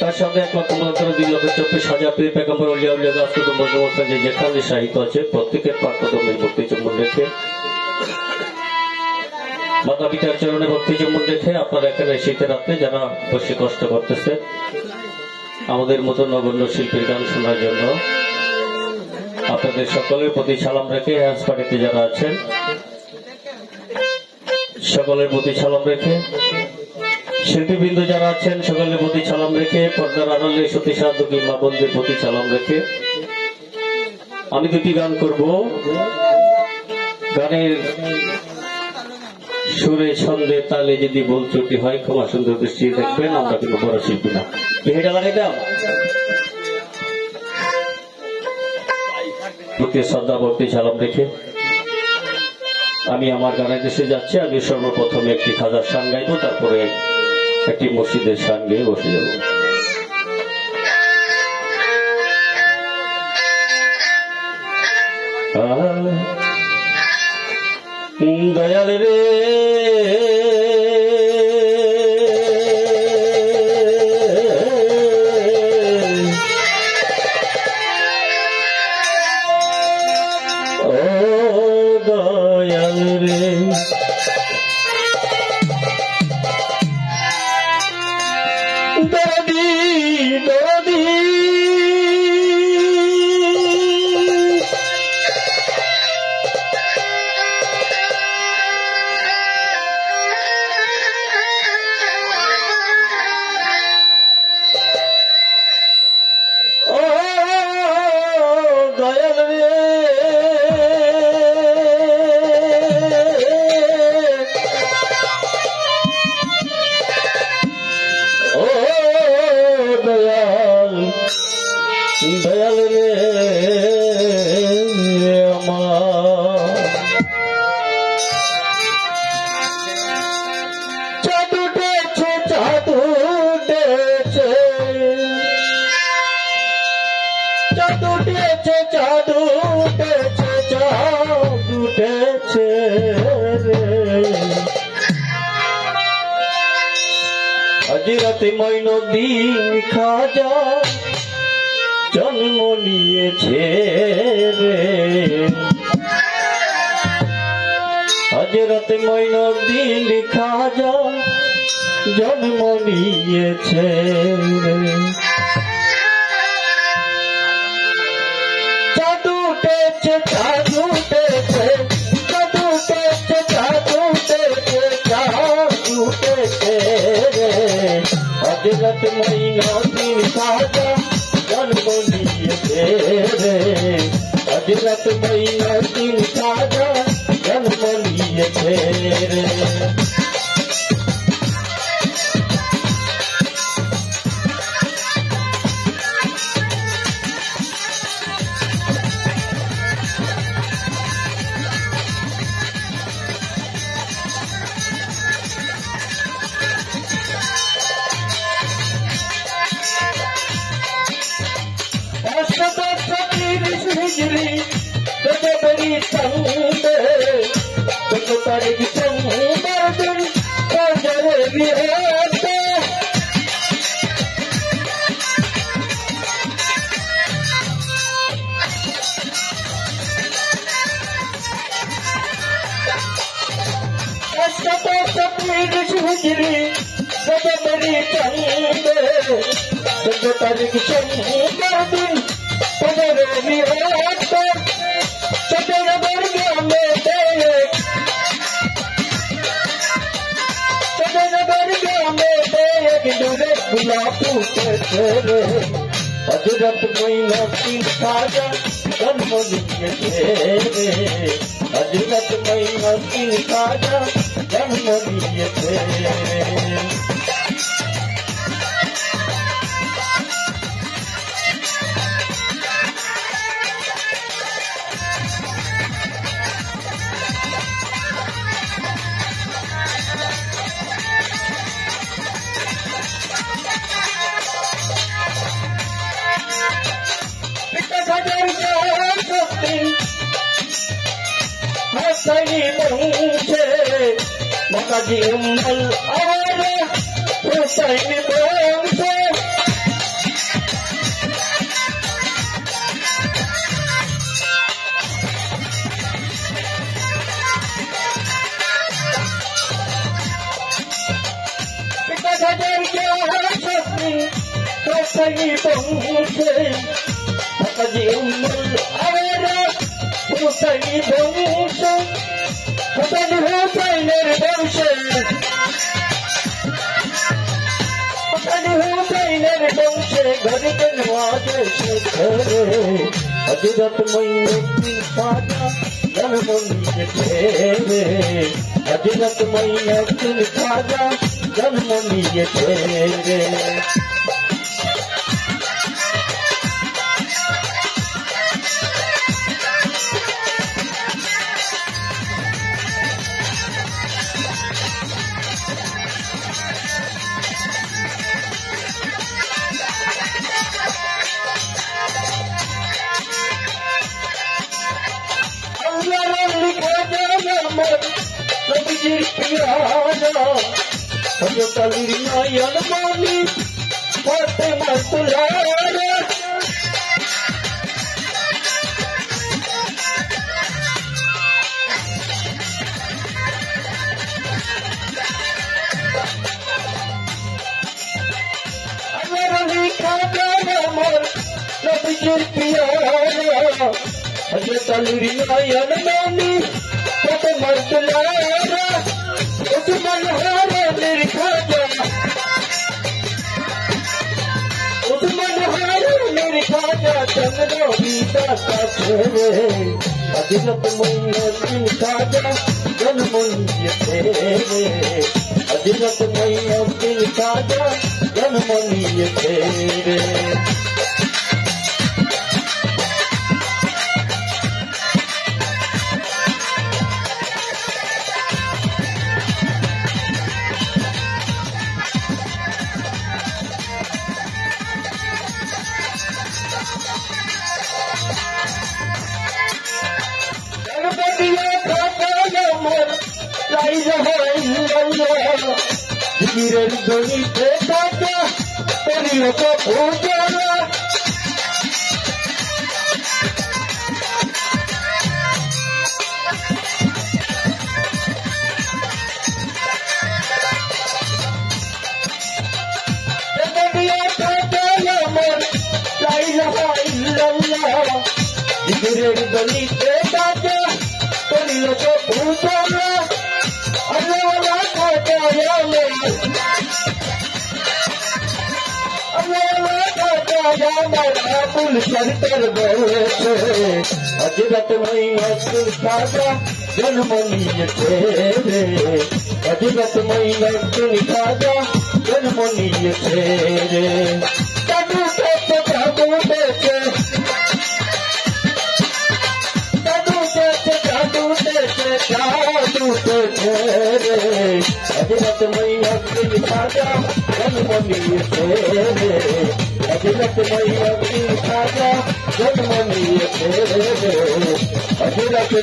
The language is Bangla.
তার সামনে একমাত্র মন্ত্র দুই লক্ষ চব্বিশ হাজার পীর পেগম্বর উলিয়া যে যেখানে সাহিত্য আছে, প্রত্যেকের পাঠ্যক্রমে ভক্তি চুম্বন রেখে। মাতা পিতার চরণে ভক্তি চুম্বন রেখে আপনারা এখানে শীতের রাত্রে যারা বসে কষ্ট করতেছে, আমাদের মতো নগণ্য শিল্পীর গান শোনার জন্য আপনাদের সকলের প্রতি সালাম রেখে হ্যান্স পার্টিতে যারা আছেন, সকলের প্রতি সালাম রেখে শিল্পীবৃন্দ যারা আছেন, সকলের প্রতি সালাম রেখে, পর্দার আড়ালে সতী সাধকী মা বোনদের প্রতি সালাম রেখে আমি দুটি গান করব। গানের সুরে, ছন্দে, তালে যদি বল ত্রুটি হয়, ক্ষমা সুন্দর দৃষ্টি দেখবেন, আমরা কিন্তু বড় শিল্পী না। এটা লাগাইতাম প্রতি শ্রদ্ধা, ভক্তি, সালাম রেখে আমি আমার গানের দেশে যাচ্ছি, আমি সর্বপ্রথমে একটি খাজার শান গাইবো, তারপরে একটি মসজিদের গেয়ে বসে যাব। দয়াল রে। ও হজরতে মইনুদ্দিন খাজা জন্ম নিয়েছে রে। হজরতে মইনুদ্দিন খাজা জন্ম নিয়েছে রে। হজরত মঈনুদ্দিন খাজা জন্ম নিয়েছে রে হজরত মঈনুদ্দিন খাজা জন্ম নিয়েছে তিরিশ হিজরি গজবরি সঙ্গে কত তারিখ সোমবার দিন গজরে বিহাতে অষ্টদশ তিরিশ হিজরি গজবরি সঙ্গে কত তারিখ সোমবার দিন গজরে বিহাতে চটর বর্গে দেখ হজরত মৈনতি সাজা জন্ম নিয়েছে। রে মুখে মাতাজি উম্মাল আওয়ালা হুসাইন বংশে। হুসাইন বংশে মাতাজি উম্মাল হজরত মঈনুদ্দিন খাজা জন্ম নিয়েছে রে হজরত মঈনুদ্দিন খাজা জন্ম নিয়েছে পিয়ানা হযরত আলীর নয়ন মনি ফাতেমা তুলারা আল্লাহর লিখা যায় আমার নবীজির পিয়ানা হযরত আলীর নয়ন মনি अज अॼुत मैन की काजा जनमे अधीनत महीन की ताजा जनमे জিকিরের ধ্বনিতে কাটা পরিণত রহাইল্লাল্লাহ জিকিরের ধ্বনিতে কাটা পরিণত পূজারা আবুল সরকার বলেছে হজরত মঈনুদ্দিন খাজা জন্ম নিয়েছে রে হজরত মঈনুদ্দিন খাজা জন্ম নিয়েছে রে রে হজরত মঈনুদ্দিন খাজা জন্ম নিয়েছে রে হজরত মঈনুদ্দিন খাজা জন্ম নিয়েছে রে হজরত